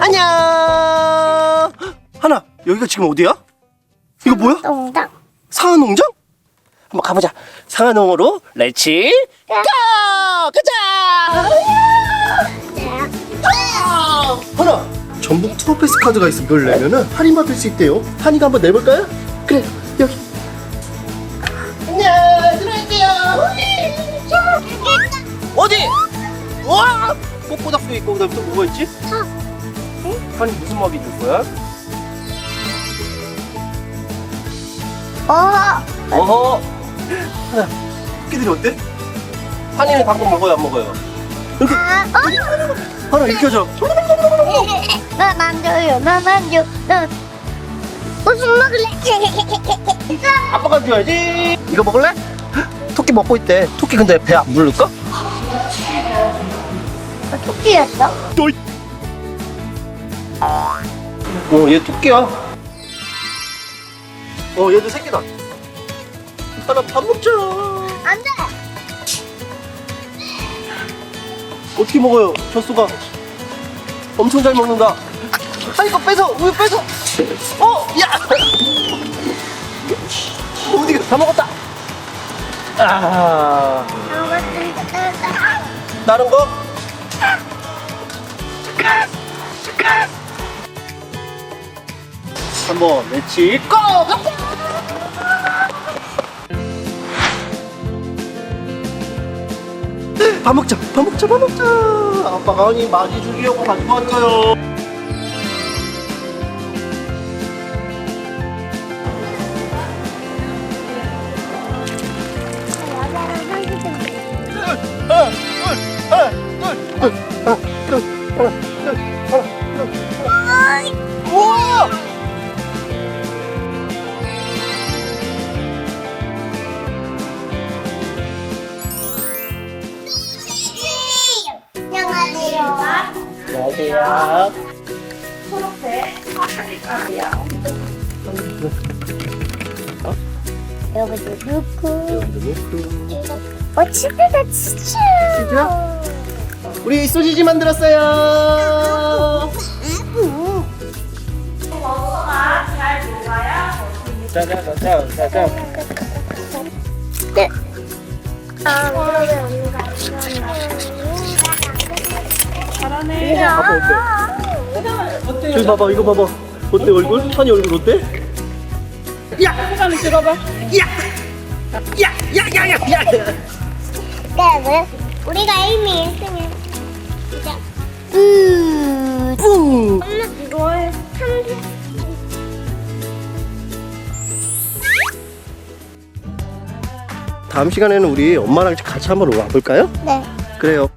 안녕. 하나, 여기가 지금 어디야? 이거 뭐야? 농장. 상하농장? 한번 가보자. 상하농으로 렛츠 고! 가자! 하나, 전북 투어패스 카드가 있으면 그걸 내면은 할인 받을 수 있대요. 한이가 한번 내볼까요? 그래, 여기. 안녕, 들어갈게요. 어디? 와! 꽃보닥도 있고 그다음에 또 뭐가 있지? 한이 무슨 먹이 줄 거야? 어, 어허. 하나, 끼들이 어때? 한이는 방금 먹어요, 안 먹어요? 이렇게 아, 하나 익혀줘. 나 만져요. 나 만져. 나 무슨 먹을래? 아빠가 줘야지. 이거 먹을래? 토끼 먹고 있대. 토끼 근데 배 안 부를까? 토끼였어? 또이. 어, 얘 토끼야. 어, 얘도 새끼다. 하나 밥 먹자. 안 돼. 어떻게 먹어요? 젖소가 엄청 잘 먹는다. 아 이거 뺏어, 우유 뺏어. 어, 야. 어디가 다 먹었다. 아, 다른 거? 한번 렛츠 고! 밥 먹자, 밥 먹자, 밥 먹자. 아빠가 아니 많이 주려고 가지고 왔어요. 하나, 안녕하세요. 여기도 넣고. 어, 치즈다, 치즈. 우리 소시지 만들었어요. 짜자자자자자. 네. 아, 그러면 언니가 잘하네. 아빠 어때? 저기 봐봐 이거 봐봐 어때 얼굴? 한이 얼굴 어때? 한번 찍어봐. 야야야야야 네, 왜? 우리가 이미 1등을 시작. 음. 뿡 엄마 이걸 삼 다음 시간에는 우리 엄마랑 같이 한번 와볼까요? 네. 그래요